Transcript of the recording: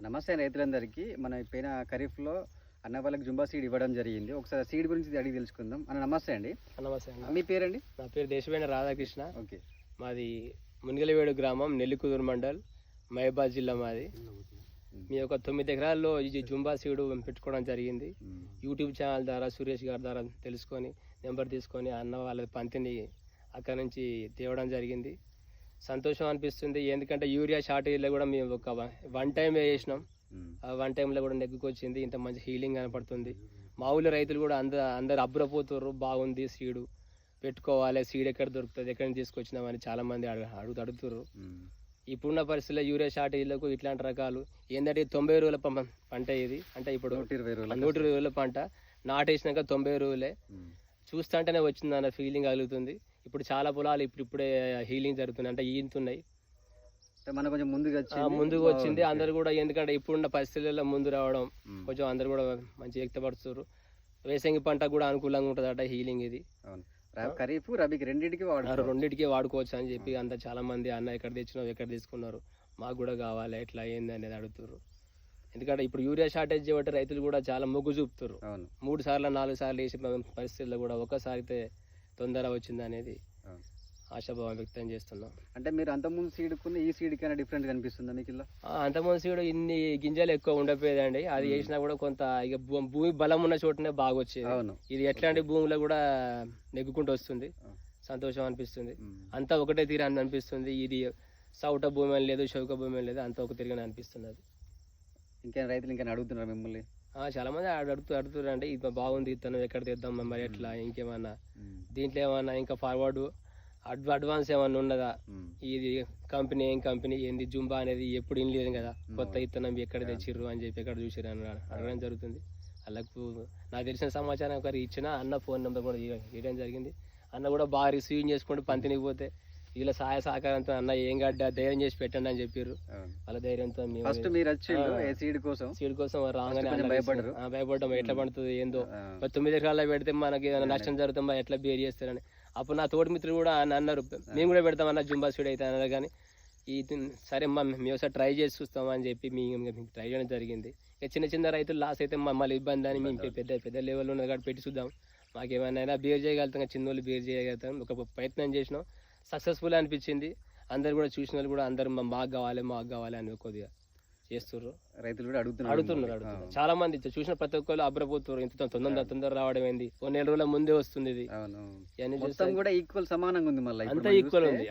నమస్తే రైతులందరికీ. మన పైన ఖరీఫ్లో అన్న వాళ్ళకి జుంబా సీడ్ ఇవ్వడం జరిగింది. ఒకసారి సీడ్ గురించి అడిగి తెలుసుకుందాం. అన్న నమస్తే అండి. నమస్తే అన్న. మీ పేరండి? నా పేరు దేశవేణ రాధాకృష్ణ. ఓకే. మాది మునిగలవేడు గ్రామం నెల్లికుదురు మండల్ మహబాద్ జిల్లా మాది. మీ యొక్క తొమ్మిది ఎకరాల్లో ఈ జుంబా సీడు పెట్టుకోవడం జరిగింది. యూట్యూబ్ ఛానల్ ద్వారా సురేష్ గారి ద్వారా తెలుసుకొని నెంబర్ తీసుకొని అన్న వాళ్ళ పంతిని అక్కడ నుంచి తేవడం జరిగింది. సంతోషం అనిపిస్తుంది. ఎందుకంటే యూరియా షార్టేజ్లో కూడా మేము ఒక వన్ టైం వేసినాం. ఆ వన్ టైంలో కూడా నెగ్గుకొచ్చింది. ఇంత మంచి హీలింగ్ కనపడుతుంది. మా ఊళ్ళో రైతులు కూడా అందరు అందరు అబ్బురపోతుర్రు. బాగుంది సీడు. పెట్టుకోవాలి. సీడ్ ఎక్కడ దొరుకుతుంది? ఎక్కడి నుంచి తీసుకొచ్చినామని చాలా మంది అడుగు అడుగు ఇప్పుడున్న పరిస్థితుల్లో యూరియా షార్టేజ్లకు ఇట్లాంటి రకాలు ఏంటంటే తొంభై రోజుల పంట ఇది. అంటే ఇప్పుడు నూట ఇరవై రోజులు నూట ఇరవై రోజుల పంట నాటేసినాక తొంభై రోజులే. చూస్తుంటేనే వచ్చింది అన్న ఫీలింగ్ కలుగుతుంది. ఇప్పుడు చాలా పొలాలు ఇప్పుడు ఇప్పుడే హీలింగ్ జరుగుతుంది అంటే ఈంతున్నాయి. అంటే కొంచెం వచ్చింది. ముందుకు వచ్చింది. అందరు కూడా ఎందుకంటే ఇప్పుడున్న పరిస్థితుల్లో ముందు రావడం. కొంచెం అందరు కూడా మంచి వ్యక్తపరుస్తారు వేసంగి పంట కూడా అనుకూలంగా ఉంటుందట హీలింగ్ ఇది. ఖరీఫ్ రబీకి రెండింటికి వాడు రెండింటికి వాడుకోవచ్చు అని చెప్పి అంత చాలా మంది అన్న ఎక్కడ తెచ్చినావు ఎక్కడ తీసుకున్నారు మాకు కూడా కావాలి ఎట్లా ఏంది అనేది అడుగుతారు ఎందుకంటే ఇప్పుడు యూరియా షార్టేజ్ చేయబట్టి రైతులు కూడా చాలా మొగ్గు చూపుతారు అవును. మూడు సార్లు నాలుగు సార్లు వేసే పరిస్థితుల్లో కూడా ఒక్కసారి అయితే తొందర వచ్చింది అనేది. ఆశాభావం వ్యక్తం చేస్తున్నాం. అంటే మీరు అంతకుముందు సీడ్ ఈ సీడ్ కన్నా డిఫరెంట్ కనిపిస్తుందా మీకు ఇలా? ఆ, అంతకుముందు సీడు ఇన్ని గింజలు ఎక్కువ ఉండపోయేదండి అది. వేసినా కూడా కొంత ఇక భూమి బలం ఉన్న చోటనే బాగా వచ్చేది. అవును. ఇది ఎట్లాంటి భూమిలో కూడా నెగ్గుకుంటూ వస్తుంది. సంతోషం అనిపిస్తుంది. అంతా ఒకటే తీరాన్ని అనిపిస్తుంది. ఇది సౌట భూమి లేదు చౌక భూమి లేదు అంతా ఒక తిరిగానే అనిపిస్తుంది అది. ఇంకేం రైతులు ఇంకా అడుగుతున్నారు మిమ్మల్ని? చాలా మంది అడు- అడుగుతూ అడుగుతారు అంటే ఇది బాగుంది ఇతను ఎక్కడ తెద్దాం మరి ఎట్లా ఇంకేమన్నా. దీంట్లో ఏమన్నా ఇంకా ఫార్వర్డ్ అడ్ అడ్వాన్స్ ఏమన్నా ఉన్నదా? ఉమ్. ఇది కంపెనీ ఏం కంపెనీ ఏంది జుంబా అనేది ఎప్పుడు ఇన్ లేదు కదా కొత్త. ఇత్తనం ఎక్కడ తెచ్చిర్రు అని చెప్పి ఎక్కడ చూసిర్రు అని అడగడం జరుగుతుంది. వాళ్ళకు నాకు తెలిసిన సమాచారం ఒకరు ఇచ్చిన అన్న ఫోన్ నెంబర్ కూడా ఇవ్వ- ఇవ్వడం జరిగింది. అన్న కూడా బాగా రిసీవ్ చేసుకుంటూ పంతినికి పోతే వీళ్ళ సహాయ సహకారంతో అన్న ఏం గడ్డ ధైర్యం చేసి పెట్టండి అని చెప్పారు. వాళ్ళ ధైర్యంతో ఫస్ట్ మీరు సీడ్ కోసం? సీడ్ కోసం రాగానే? ఆ, భయపడ్డాం ఎట్లా పడుతుంది ఏందో. మరి తొమ్మిది ఎకరాల్లో పెడితే మనకి అవునండి. నష్టం జరుగుతుందా ఎట్లా బేర్ చేస్తారని. అప్పుడు నా తోటి మిత్రులు కూడా అన్న అన్నారు మేము కూడా పెడతాం అన్న జుంబా స్పీడ్ అయితే అన్నారు. కానీ ఈ సరే మా మేము ఒకసారి ట్రై చేసి చూస్తాం అని చెప్పి మేము ట్రై చేయడం జరిగింది. ఇక చిన్న చిన్న రైతులు లాస్ అయితే మమ్మల్ని ఇబ్బంది అని మేము పెద్ద పెద్ద లెవెల్లో ఉన్నది కాబట్టి పెట్టి చూద్దాం. మాకేమైనా బేర్ చేయగలుగుతాం చిన్న వాళ్ళు బేర్ చేయగలుగుతాం. ఒక ప్రయత్నం చేసినాం. సక్సెస్ఫుల్ అనిపించింది. అందరు కూడా చూసిన వాళ్ళు కూడా అందరు మాకు కావాలి మాకు కావాలి అని కొద్దిగా చేస్తుర్రు. రైతులు కూడా అడుగుతున్నారు. అడుగుతున్నారు. అడుగుతున్నారు. చాలా మంది చూసిన ప్రతి ఒక్కరు అబ్రపోతున్నారు ఇంత తొందర తొందర రావడం ఏంది? ఓ నెల రోజుల ముందే వస్తుంది ఇది. మొత్తం కూడా ఈక్వల్ సమానంగా ఉంది మళ్ళీ అంతా ఈక్వల్ ఉంది.